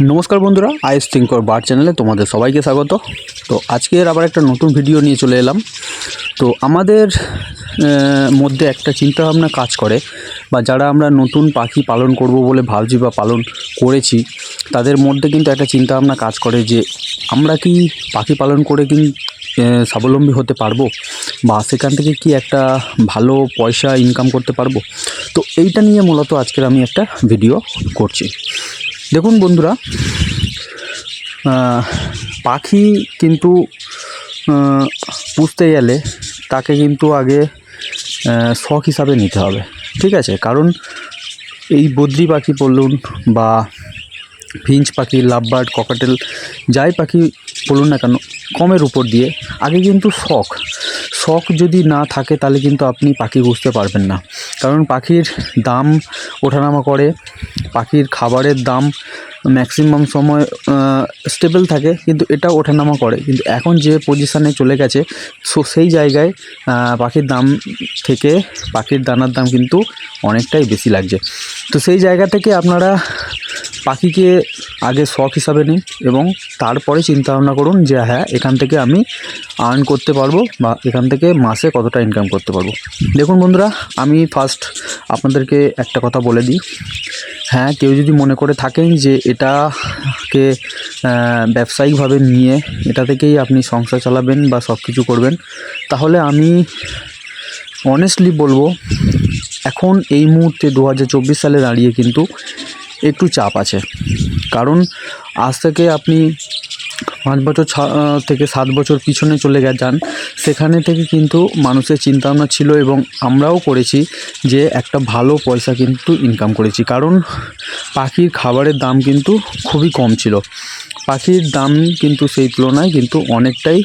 নমস্কার বন্ধুরা আইস থিঙ্কর বার চ্যানেলে তোমাদের সবাইকে স্বাগত। তো আজকের আবার একটা নতুন ভিডিও নিয়ে চলে এলাম। তো আমাদের মধ্যে একটা চিন্তাভাবনা কাজ করে, বা যারা আমরা নতুন পাখি পালন করব বলে ভাবছি বা পালন করেছি, তাদের মধ্যে কিন্তু একটা চিন্তাভাবনা কাজ করে যে, আমরা কি পাখি পালন করে কিন্তু স্বাবলম্বী হতে পারব? বা সেখান থেকে কি একটা ভালো পয়সা ইনকাম করতে পারব? তো এইটা নিয়ে মূলত আজকের আমি একটা ভিডিও করছি। দেখুন বন্ধুরা পাখি কিন্তু পুষতে গেলে তাকে কিন্তু আগে শখ হিসাবে নিতে হবে, ঠিক আছে? কারণ এই বদ্রি পাখি বলুন বা ফিঞ্চ পাখি, লাভবার্ড, ককাটেল, যাই পাখি বলুন না কেন, কমের উপর দিয়ে আগে কিন্তু শখ। শখ যদি না থাকে তাহলে কিন্তু আপনি পাখি বুঝতে পারবেন না। কারণ পাখির দাম ওঠানামা করে পাখির খাবারের দাম ম্যাক্সিমাম সময় স্টেবল থাকে, কিন্তু এটা ওঠানামা করে। কিন্তু এখন যে পজিশানে চলে গেছে, সো সেই জায়গায় পাখির দাম থেকে পাখির দানার দাম কিন্তু অনেকটাই বেশি লাগছে। তো সেই জায়গা থেকে আপনারা পাখিকে আগে শখ হিসাবে নিন এবং তারপরে চিন্তা ভাবনা করুন যে হ্যাঁ এখান থেকে আমি আর্ন করতে পারব বা এখান থেকে মাসে কতটা ইনকাম করতে পারব। দেখুন বন্ধুরা, আমি ফার্স্ট আপনাদেরকে একটা কথা বলে দিই। হ্যাঁ কেউ যদি মনে করে থাকেন যে এটাকে ব্যবসায়িকভাবে নিয়ে এটা থেকেই আপনি সংসার চালাবেন বা সব কিছু করবেন। তাহলে আমি অনেস্টলি বলব, এখন এই মুহূর্তে দু হাজার চব্বিশ সালে দাঁড়িয়ে কিন্তু একটু চাপ আছে। কারণ আজ থেকে আপনি পাঁচ বছর থেকে সাত বছর পিছনে চলে গে যান, সেখানে থেকে কিন্তু মানুষের চিন্তা ভাবনা ছিল এবং আমরাও করেছি যে একটা ভালো পয়সা কিন্তু ইনকাম করেছি। কারণ পাখির খাবারের দাম কিন্তু খুবই কম ছিল। পাখির দাম কিন্তু সেই তুলনায় কিন্তু অনেকটাই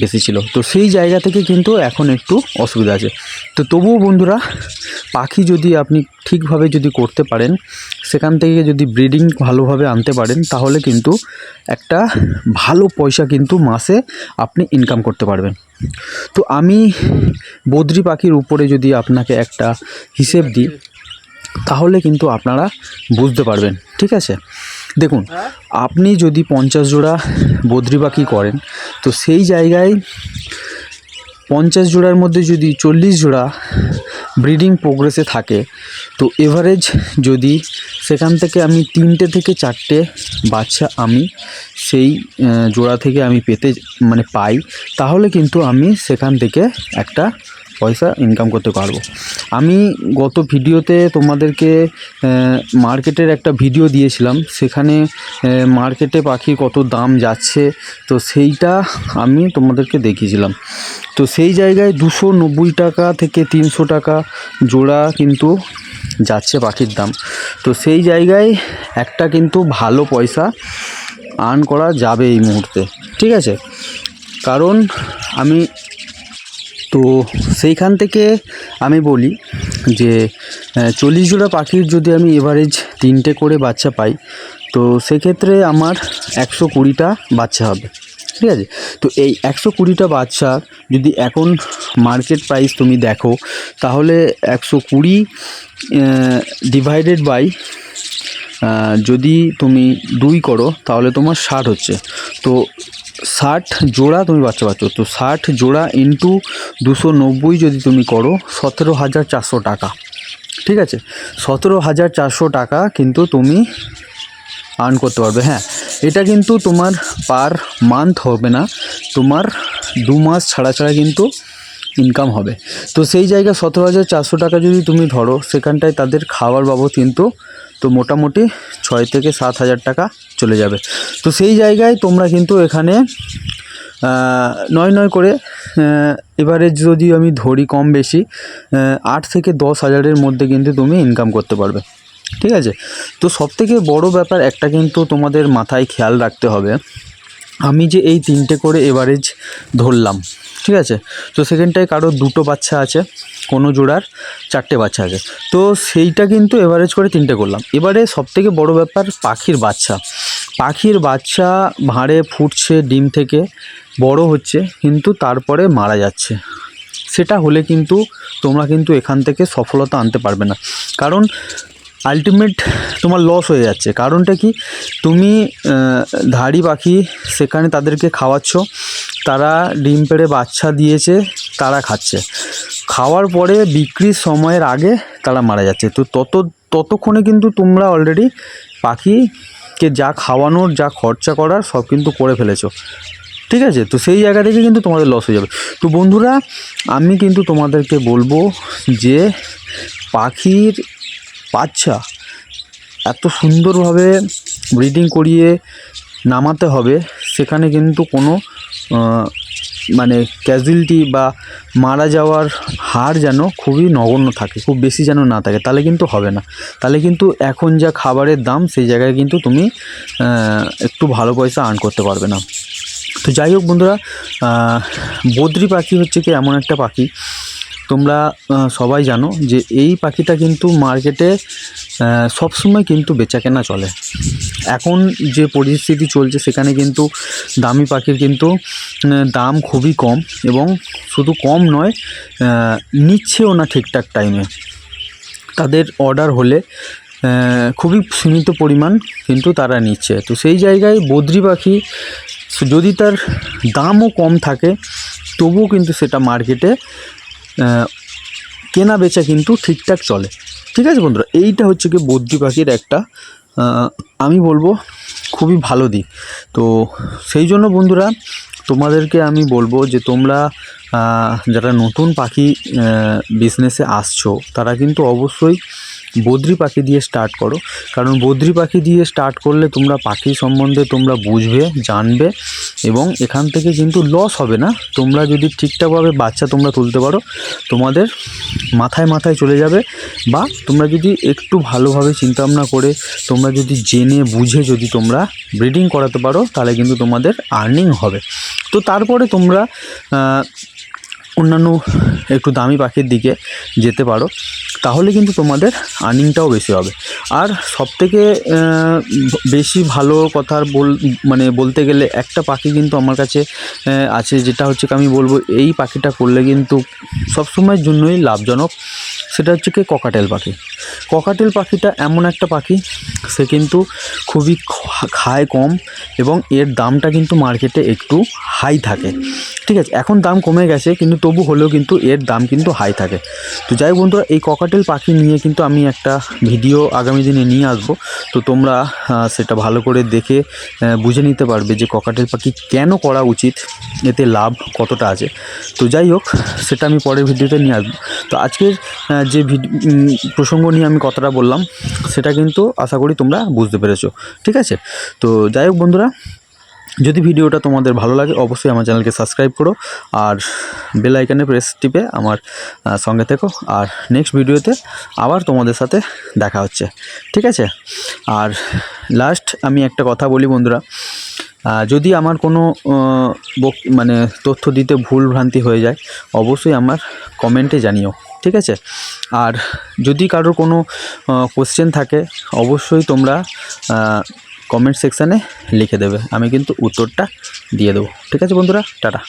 বেশি ছিল। তো সেই জায়গা থেকে কিন্তু এখন একটু অসুবিধা আছে। তো তবুও বন্ধুরা, পাখি যদি আপনি ঠিকভাবে যদি করতে পারেন, সেখান থেকে যদি ব্রিডিং ভালোভাবে আনতে পারেন, তাহলে কিন্তু একটা ভালো পয়সা কিন্তু মাসে আপনি ইনকাম করতে পারবেন। তো আমি বদ্রি পাখির উপরে যদি আপনাকে একটা হিসেব দিই, তাহলে কিন্তু আপনারা বুঝতে পারবেন, ঠিক আছে? দেখুন, আপনি যদি পঞ্চাশ জোড়া বদ্রি পাখি করেন, তো সেই জায়গায় পঞ্চাশ জোড়ার মধ্যে যদি চল্লিশ জোড়া ব্রিডিং প্রোগ্রেসে থাকে, তো এভারেজ যদি সেখান থেকে আমি তিনটে থেকে চারটে বাচ্চা আমি সেই জোড়া থেকে আমি পেতে মানে পাই, তাহলে কিন্তু আমি সেখান থেকে একটা পয়সা ইনকাম করতে পারব। আমি গত ভিডিওতে তোমাদেরকে মার্কেটের একটা ভিডিও দিয়েছিলাম। সেখানে মার্কেটে পাখির কত দাম যাচ্ছে, তো সেইটা আমি তোমাদেরকে দেখিয়েছিলাম। তো সেই জায়গায় দুশো নব্বই টাকা থেকে তিনশো টাকা জোড়া কিন্তু যাচ্ছে পাখির দাম। তো সেই জায়গায় একটা কিন্তু ভালো পয়সা আর্ন করা যাবে এই মুহূর্তে। ঠিক আছে? কারণ আমি তো সেইখান থেকে আমি বলি যে চল্লিশ জোড়া পাখির যদি আমি এভারেজ তিনটে করে বাচ্চা পাই, তো সেক্ষেত্রে আমার একশো কুড়িটা বাচ্চা হবে। ঠিক আছে? তো এই একশো কুড়িটা বাচ্চা যদি এখন মার্কেট প্রাইস তুমি দেখো, তাহলে একশো কুড়ি ডিভাইডেড বাই যদি তুমি দুই করো, তাহলে তোমার ষাট হচ্ছে। তো ষাট জোড়া তুমি বাচ্চা পাচ্ছ। তো ষাট জোড়া ইন্টু দুশো নব্বই যদি তুমি করো, সতেরো হাজার চারশো টাকা। ঠিক আছে? সতেরো হাজার চারশো টাকা কিন্তু তুমি আর্ন করতে পারবে হ্যাঁ। এটা কিন্তু তোমার পার মান্থ হবে না। তোমার দু মাস ছাড়া ছাড়া কিন্তু ইনকাম হবে। তো সেই জায়গায় সতেরো হাজার চারশো টাকা যদি তুমি ধরো, সেখানটায় তাদের খাওয়ার বাবদ কিন্তু তো মোটামুটি ছয় থেকে সাত হাজার টাকা চলে যাবে। তো সেই জায়গায় তোমরা কিন্তু এখানে নয় নয় করে এবারে যদি আমি ধরি কম বেশি আট থেকে দশ হাজারের মধ্যে কিন্তু তুমি ইনকাম করতে পারবে। ঠিক আছে? তো সবথেকে বড় ব্যাপার একটা কিন্তু তোমাদের মাথায় খেয়াল রাখতে হবে আমি যে এই তিনটে করে এভারেজ ধরলাম, ঠিক আছে? তো সেখানটায় কারও দুটো বাচ্চা আছে, কোনো জোড়ার চারটে বাচ্চা আছে। তো সেইটা কিন্তু এভারেজ করে তিনটে করলাম। এবারে সবথেকে বড় ব্যাপার পাখির বাচ্চা। পাখির বাচ্চা ভাঁড়ে ফুটছে ডিম থেকে, বড় হচ্ছে, কিন্তু তারপরে মারা যাচ্ছে। সেটা হলে কিন্তু তোমরা কিন্তু এখান থেকে সফলতা আনতে পারবে না। কারণ আলটিমেট তোমার লস হয়ে যাচ্ছে। কারণটা কি? তুমি ধাড়ি পাখি সেখানে তাদেরকে খাওয়াচ্ছ, তারা ডিম পেড়ে বাচ্চা দিয়েছে, তারা খাচ্ছে। খাওয়ার পরে বিক্রির সময়ের আগে তারা মারা যাচ্ছে। তো তত, ততক্ষণে কিন্তু তোমরা অলরেডি পাখিকে যা খাওয়ানোর, যা খরচা করার সব কিন্তু করে ফেলেছো। ঠিক আছে? তো সেই জায়গা থেকে কিন্তু তোমাদের লস হয়ে যাবে। তো বন্ধুরা, আমি কিন্তু তোমাদেরকে বলব যে পাখির বাচ্চা। এত সুন্দরভাবে ব্রিডিং করিয়ে নামাতে হবে, সেখানে কিন্তু কোনো মানে ক্যাজুয়ালিটি বা মারা যাওয়ার হার যেন খুবই নগণ্য থাকে, খুব বেশি যেন না থাকে, তাহলে কিন্তু হবে না। তাহলে কিন্তু এখন যা খাবারের দাম, সেই জায়গায় কিন্তু তুমি একটু ভালো পয়সা আর্ন করতে পারবে না। তো যাই হোক বন্ধুরা বদ্রি পাখি হচ্ছে কি এমন একটা পাখি তোমরা সবাই জানো যে এই পাখিটা কিন্তু মার্কেটে সবসময় কিন্তু বেচা কেনা চলে। এখন যে পরিস্থিতি চলছে সেখানে কিন্তু দামি পাখির কিন্তু দাম খুবই কম এবং শুধু কম নয় নিচ্ছেও না ঠিকঠাক টাইমে তাদের অর্ডার হলে খুবই সীমিত পরিমাণ কিন্তু তারা নিচ্ছে। তো সেই জায়গায় বদ্রি পাখি, যদি তার দামও কম থাকে, তবুও কিন্তু সেটা মার্কেটে কেনা বেচা কিন্তু ঠিকঠাক চলে। ঠিক আছে বন্ধুরা? এইটা হচ্ছে কি বদ্রি পাখির একটা আমি বলব খুবই ভালো দিক। তো সেই জন্য বন্ধুরা, তোমাদেরকে আমি বলব যে তোমরা যারা নতুন পাখি বিজনেসে আসছো, তারা কিন্তু অবশ্যই বদ্রি পাখি দিয়ে স্টার্ট করো। কারণ বদ্রি পাখি দিয়ে স্টার্ট করলে তোমরা পাখি সম্বন্ধে তোমরা বুঝবে, জানবে এবং এখান থেকে কিন্তু লস হবে না। তোমরা যদি ঠিকঠাকভাবে বাচ্চা তোমরা তুলতে পারো, তোমাদের মাথায় মাথায় চলে যাবে বা তোমরা যদি একটু ভালোভাবে চিন্তাভাবনা করে তোমরা যদি জেনে বুঝে যদি তোমরা ব্রিডিং করাতে পারো, তাহলে কিন্তু তোমাদের আর্নিং হবে। তো তারপরে তোমরা অন্যান্য একটু দামি পাখির দিকে যেতে পারো, তাহলে কিন্তু তোমাদের আর্নিংটাও বেশি হবে। আর সবথেকে বেশি ভালো কথার বল মানে বলতে গেলে একটা পাখি কিন্তু আমার কাছে আছে, যেটা হচ্ছে আমি বলব, এই পাখিটা করলে কিন্তু সবসময়ের জন্যই লাভজনক, সেটা হচ্ছে কি ককাটেল পাখি। ককাটেল পাখিটা এমন একটা পাখি, সে কিন্তু খুবই খায় কম এবং এর দামটা কিন্তু মার্কেটে একটু হাই থাকে। ঠিক আছে, এখন দাম কমে গেছে, কিন্তু তবু হলেও কিন্তু এর দাম কিন্তু হাই থাকে। তো যাই বন্ধুরা, এই ককাটেল পাখি নিয়ে কিন্তু আমি একটা ভিডিও আগামী দিনে নিয়ে আসব। তো তোমরা সেটা ভালো করে দেখে বুঝে নিতে পারবে যে ককাটেল পাখি কেন করা উচিত, এতে লাভ কতটা আছে। তো যাই হোক, সেটা আমি পরের ভিডিওতে নিয়ে আসব। তো আজকের যে প্রসঙ্গ নিয়ে আমি কথাটা বললাম, সেটা কিন্তু আশা করি তোমরা বুঝতে পেরেছ, ঠিক আছে? তো যাই হোক বন্ধুরা, যদি ভিডিওটা তোমাদের ভালো লাগে, অবশ্যই আমার চ্যানেলকে সাবস্ক্রাইব করো আর বেল আইকনে প্রেস টিপে আমার সঙ্গে থেকো। আর নেক্সট ভিডিওতে আবার তোমাদের সাথে দেখা হচ্ছে, ঠিক আছে? আর লাস্ট আমি একটা কথা বলি বন্ধুরা যদি আমার কোনো মানে তথ্য দিতে ভুল ভ্রান্তি হয়ে যায়, অবশ্যই আমার কমেন্টে জানিও, ঠিক আছে? আর যদি কারোর কোনো কোশ্চেন থাকে, অবশ্যই তোমরা কমেন্ট সেকশানে লিখে দেবে, আমি কিন্তু উত্তরটা দিয়ে দেবো, ঠিক আছে বন্ধুরা? টাটা।